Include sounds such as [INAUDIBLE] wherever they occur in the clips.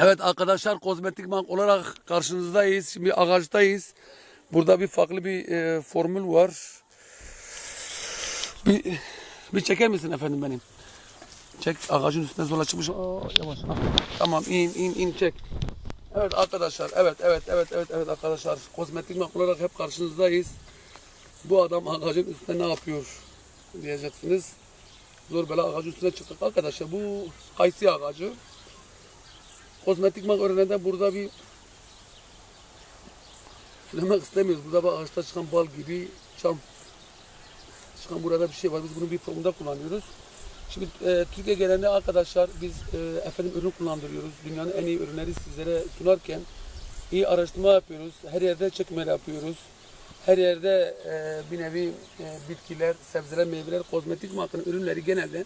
Evet arkadaşlar kozmetik bank olarak karşınızdayız. Şimdi ağaçtayız. Burada bir farklı bir e, formül var. Bir, bir çeker misin efendim benim? Çek ağacın üstüne zola çıkmış. Aa. Tamam in in in çek. Evet arkadaşlar evet evet evet evet evet arkadaşlar kozmetik bank olarak hep karşınızdayız. Bu adam ağacın üstüne ne yapıyor diyeceksiniz. Zor bela ağacın üstüne çıktık arkadaşlar. Bu kayısı ağacı. Kozmetik örneğinde burada bir söylemek istemiyoruz. Burada bir ağaçta çıkan bal gibi çam çıkan burada bir şey var. Biz bunu bir formda kullanıyoruz. Şimdi e, Türkiye genelinde arkadaşlar biz e, efendim ürün kullandırıyoruz. Dünyanın en iyi ürünleri sizlere sunarken iyi araştırma yapıyoruz. Her yerde çekimler yapıyoruz. Her yerde e, bir nevi e, bitkiler, sebzeler, meyveler, kozmetik markanın ürünleri genelde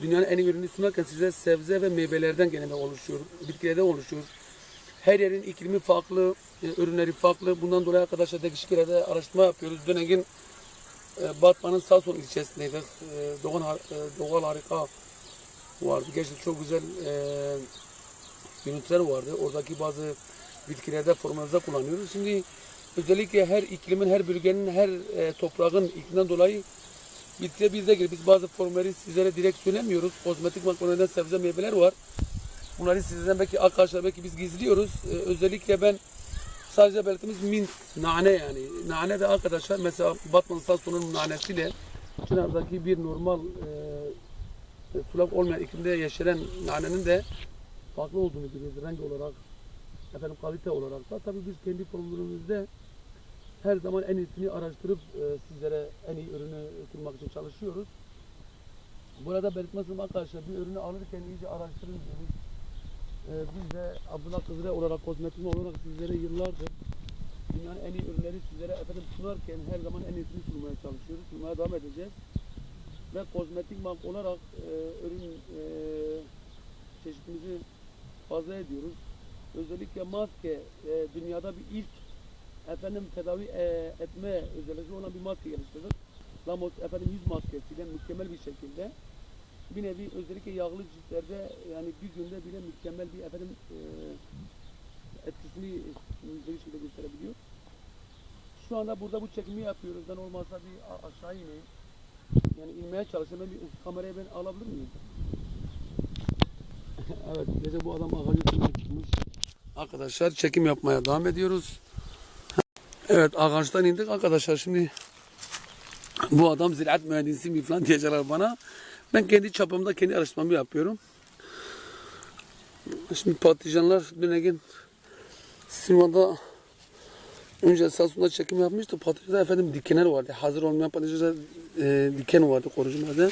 dünyanın en iyi ürünü sunarken size sebze ve meyvelerden genelde oluşuyor. Bitkilerden oluşuyor. Her yerin iklimi farklı, e, ürünleri farklı. Bundan dolayı arkadaşlar değişik yerlerde araştırma yapıyoruz. Dönegin e, Batman'ın Samsun ilçesindeydik. E, doğal, doğal harika vardı. Gerçekten çok güzel görüntüler vardı. Oradaki bazı bitkilerde formalizde kullanıyoruz. Şimdi özellikle her iklimin, her bölgenin, her toprağın ikliminden dolayı bitkiler bizde gelir. Biz bazı formülleri sizlere direkt söylemiyoruz. Kozmetik makineden sebze meyveler var. Bunları sizden belki arkadaşlar belki biz gizliyoruz. E, özellikle ben sadece belirtimiz mint, nane yani. Nane de arkadaşlar mesela Batman Sasso'nun nanesiyle Çınar'daki bir normal e, e, sulak olmayan iklimde yaşayan nanenin de farklı olduğunu biliyoruz renk olarak, efendim kalite olarak da. Tabii biz kendi formülümüzde her zaman en iyisini araştırıp e, sizlere en iyi ürünü sunmak için çalışıyoruz. Burada belirtmezim arkadaşlar bir ürünü alırken iyice araştırın diyoruz. E, biz de Abdullah Kızıre olarak, kozmetik olarak sizlere yıllardır dünyanın en iyi ürünleri sizlere efendim sunarken her zaman en iyisini sunmaya çalışıyoruz. Sunmaya devam edeceğiz. Ve kozmetik bank olarak e, ürün e, çeşitimizi fazla ediyoruz. Özellikle maske e, dünyada bir ilk efendim tedavi e, etme özelliği olan bir maske geliştirdik. Lamos efendim yüz maskesiyle mükemmel bir şekilde bir nevi özellikle yağlı ciltlerde yani bir günde bile mükemmel bir efendim e, etkisini bir şekilde gösterebiliyor. Şu anda burada bu çekimi yapıyoruz. Ben olmazsa bir aşağı ineyim. Yani inmeye çalışıyorum. Ben bir kamerayı ben alabilir miyim? [LAUGHS] evet, gece bu adam ağacın çıkmış. Arkadaşlar çekim yapmaya devam ediyoruz. Evet ağaçtan indik arkadaşlar şimdi bu adam ziraat mühendisi mi falan diyecekler bana. Ben kendi çapımda kendi araştırmamı yapıyorum. Şimdi patlıcanlar dün Sima'da önce Samsun'da çekim yapmıştı. Patlıcanda efendim dikenler vardı. Hazır olmayan patlıcanda e, diken vardı korucu madde.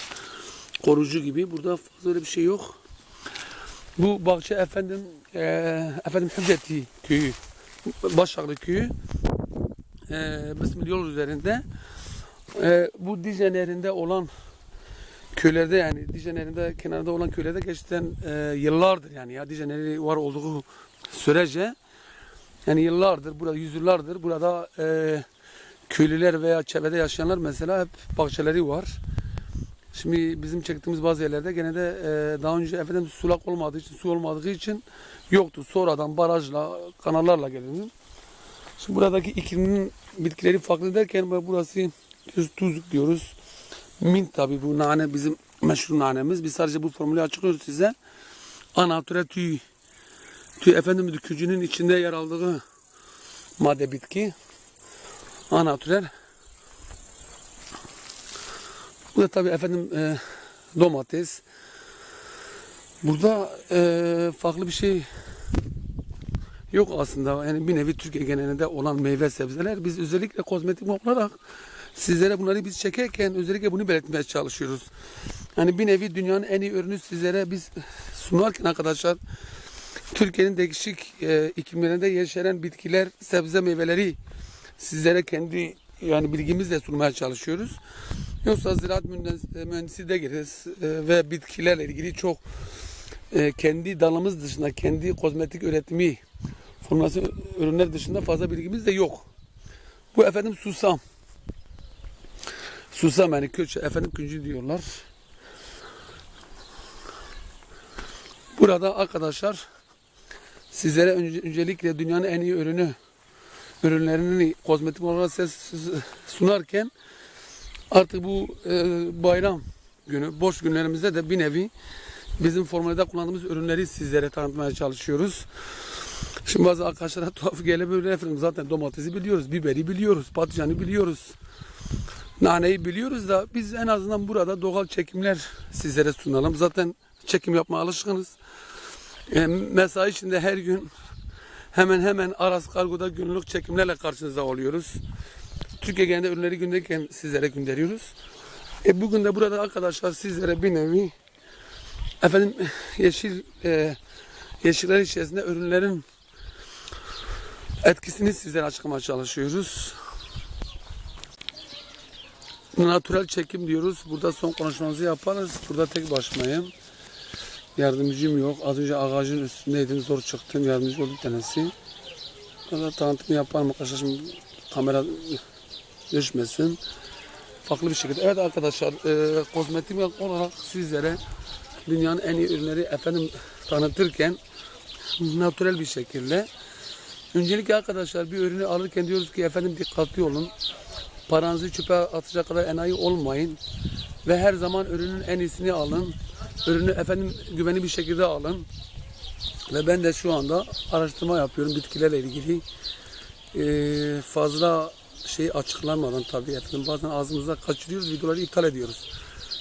Korucu gibi. Burada fazla öyle bir şey yok. Bu bahçe efendim e, efendim Hücceti köyü. Başaklı köyü. E, Bismillah yol üzerinde. E, bu Dicle Nehri'nde olan köylerde yani Dicle Nehri'nde kenarda olan köylerde gerçekten e, yıllardır yani ya Dicle Nehri var olduğu sürece yani yıllardır burada yüzyıllardır burada e, köylüler veya çevrede yaşayanlar mesela hep bahçeleri var. Şimdi bizim çektiğimiz bazı yerlerde gene de e, daha önce efendim sulak olmadığı için su olmadığı için yoktu. Sonradan barajla kanallarla geliniyor. Şimdi buradaki iklimin bitkileri farklı derken burası düz tuzluk diyoruz. Mint tabi bu nane bizim meşhur nanemiz. Biz sadece bu formülü açıklıyoruz size. Anatüre tüy. Tüy efendim dükücünün içinde yer aldığı madde bitki. Anatürer. Bu da tabi efendim e, domates. Burada e, farklı bir şey yok aslında. Yani bir nevi Türkiye genelinde olan meyve sebzeler. Biz özellikle kozmetik olarak sizlere bunları biz çekerken özellikle bunu belirtmeye çalışıyoruz. Yani bir nevi dünyanın en iyi ürünü sizlere biz sunarken arkadaşlar Türkiye'nin değişik e, iklimlerinde yaşayan bitkiler, sebze meyveleri sizlere kendi yani bilgimizle sunmaya çalışıyoruz. Yoksa ziraat mühendis- mühendisi de gireriz e, ve bitkilerle ilgili çok e, kendi dalımız dışında kendi kozmetik üretimi formülasyon ürünler dışında fazla bilgimiz de yok. Bu efendim susam. Susam yani köçe efendim küncü diyorlar. Burada arkadaşlar Sizlere önce- öncelikle dünyanın en iyi ürünü, ürünlerini kozmetik olarak sunarken artık bu e, bayram günü, boş günlerimizde de bir nevi bizim formülde kullandığımız ürünleri sizlere tanıtmaya çalışıyoruz. Şimdi bazı arkadaşlara [LAUGHS] tuhaf gelebilir efendim zaten domatesi biliyoruz, biberi biliyoruz, patlıcanı biliyoruz. Naneyi biliyoruz da biz en azından burada doğal çekimler sizlere sunalım. Zaten çekim yapmaya alışkınız. E, mesai içinde her gün hemen hemen Aras Kargo'da günlük çekimlerle karşınızda oluyoruz. Türkiye genelinde ürünleri günderken sizlere gönderiyoruz. E, bugün de burada arkadaşlar sizlere bir nevi efendim yeşil e, yeşiller içerisinde ürünlerin etkisini sizlere açıklamaya çalışıyoruz. Natural çekim diyoruz. Burada son konuşmamızı yaparız. Burada tek başımayım. Yardımcım yok. Az önce ağacın üstündeydim. Zor çıktım. Yardımcı oldu tanesi. Burada tanıtım yaparım arkadaşlar. Şimdi kamera düşmesin. Farklı bir şekilde. Evet arkadaşlar. E, kozmetik olarak sizlere dünyanın en iyi ürünleri efendim tanıtırken natürel bir şekilde Öncelikle arkadaşlar bir ürünü alırken diyoruz ki efendim dikkatli olun. Paranızı çöpe atacak kadar enayi olmayın. Ve her zaman ürünün en iyisini alın. Ürünü efendim güvenli bir şekilde alın. Ve ben de şu anda araştırma yapıyorum bitkilerle ilgili. Ee, fazla şey açıklanmadan tabii efendim bazen ağzımıza kaçırıyoruz videoları iptal ediyoruz.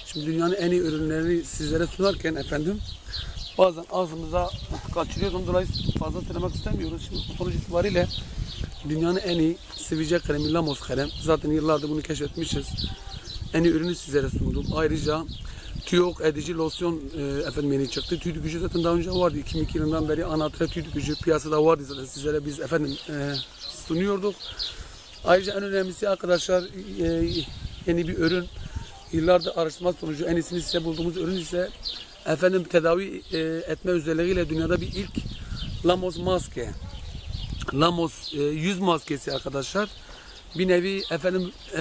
Şimdi dünyanın en iyi ürünlerini sizlere sunarken efendim bazen ağzımıza kaçırıyoruz. Ondan fazla söylemek istemiyoruz. Şimdi sonuç itibariyle dünyanın en iyi sivilce kremi Lamos krem. Zaten yıllardır bunu keşfetmişiz. En iyi ürünü sizlere sundum. Ayrıca tüy edici losyon e, efendim yeni çıktı. Tüy gücü zaten daha önce vardı. 2002 yılından beri anatre tüy gücü piyasada vardı zaten. Sizlere biz efendim e, sunuyorduk. Ayrıca en önemlisi arkadaşlar e, yeni bir ürün. Yıllardır araştırma sonucu en iyisini size bulduğumuz ürün ise efendim tedavi e, etme özelliğiyle dünyada bir ilk Lamos maske. Lamos e, yüz maskesi arkadaşlar. Bir nevi efendim e,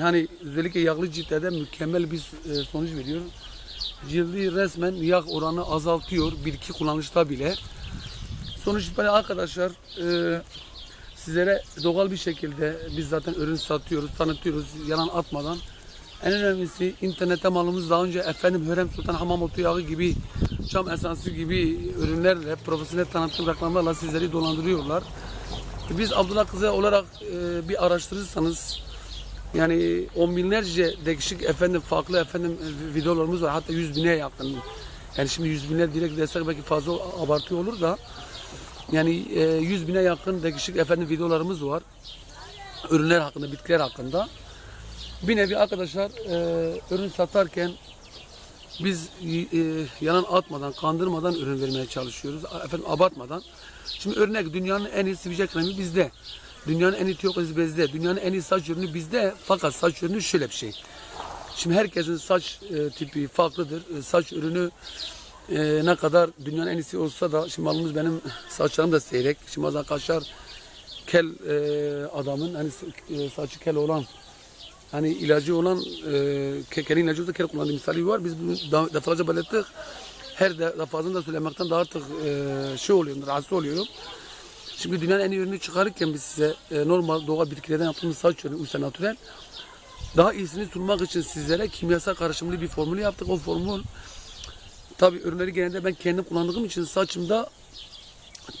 hani özellikle yağlı ciltlerde mükemmel bir e, sonuç veriyor. Cildi resmen yağ oranı azaltıyor bir iki kullanışta bile. Sonuç itibariyle arkadaşlar e, sizlere doğal bir şekilde biz zaten ürün satıyoruz, tanıtıyoruz yalan atmadan. En önemlisi internette malımız daha önce efendim Hürrem Sultan Hamam Otu Yağı gibi çam esansı gibi ürünlerle profesyonel tanıtım reklamlarla sizleri dolandırıyorlar. Biz Abdullah Kızı olarak e, bir araştırırsanız yani on binlerce değişik efendim farklı efendim e, videolarımız var. Hatta yüz bine yakın. Yani şimdi yüz bine direkt desek belki fazla abartı olur da yani e, yüz bine yakın değişik efendim videolarımız var. Ürünler hakkında, bitkiler hakkında. Bir nevi arkadaşlar e, ürün satarken biz e, yalan atmadan, kandırmadan ürün vermeye çalışıyoruz. Efendim abartmadan. Şimdi örnek dünyanın en iyi sivilce kremi bizde. Dünyanın en iyi tiyokoliz bizde. Dünyanın en iyi saç ürünü bizde. Fakat saç ürünü şöyle bir şey. Şimdi herkesin saç e, tipi farklıdır. E, saç ürünü e, ne kadar dünyanın en iyisi olsa da şimdi malımız benim saçlarım da seyrek. Şimdi bazen kaşar kel e, adamın hani e, saçı kel olan hani ilacı olan e, ke- kelin ilacı olsa kel kullandığı misali var. Biz bunu daha defalarca belirttik. Her de lafazını da söylemekten daha artık e, şey oluyorum, rahatsız oluyorum. Şimdi dünyanın en iyi ürünü çıkarırken biz size e, normal doğal bitkilerden yaptığımız saç ürünü, Usa Natürel. Daha iyisini sunmak için sizlere kimyasal karışımlı bir formül yaptık. O formül tabi ürünleri genelde ben kendim kullandığım için saçımda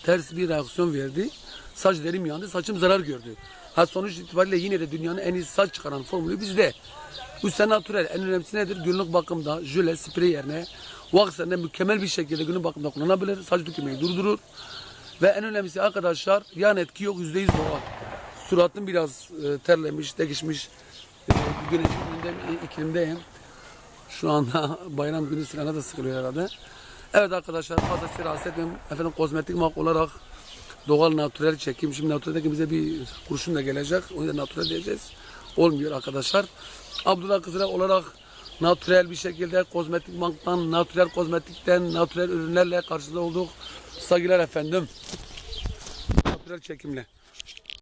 ters bir reaksiyon verdi. Saç derim yandı, saçım zarar gördü. Ha sonuç itibariyle yine de dünyanın en iyi saç çıkaran formülü bizde. Bu sene. En önemlisi nedir? Günlük bakımda jöle, sprey yerine yerine mükemmel bir şekilde günlük bakımda kullanabilir. Saç dökülmeyi durdurur. Ve en önemlisi arkadaşlar yan etki yok yüzde yüz doğal. Suratım biraz e, terlemiş, değişmiş. E, güneşin önünde iklimdeyim. Şu anda [LAUGHS] bayram günü silahına da sıkılıyor herhalde. Evet arkadaşlar fazla rahatsız etmem. Efendim kozmetik mark olarak doğal natürel çekim. Şimdi natüreldeki bize bir kurşun da gelecek. O yüzden natürel diyeceğiz. Olmuyor arkadaşlar. Abdullah Kızılak olarak natürel bir şekilde kozmetik banktan, natürel kozmetikten, natürel ürünlerle karşınızda olduk. Saygılar efendim. Natürel çekimle.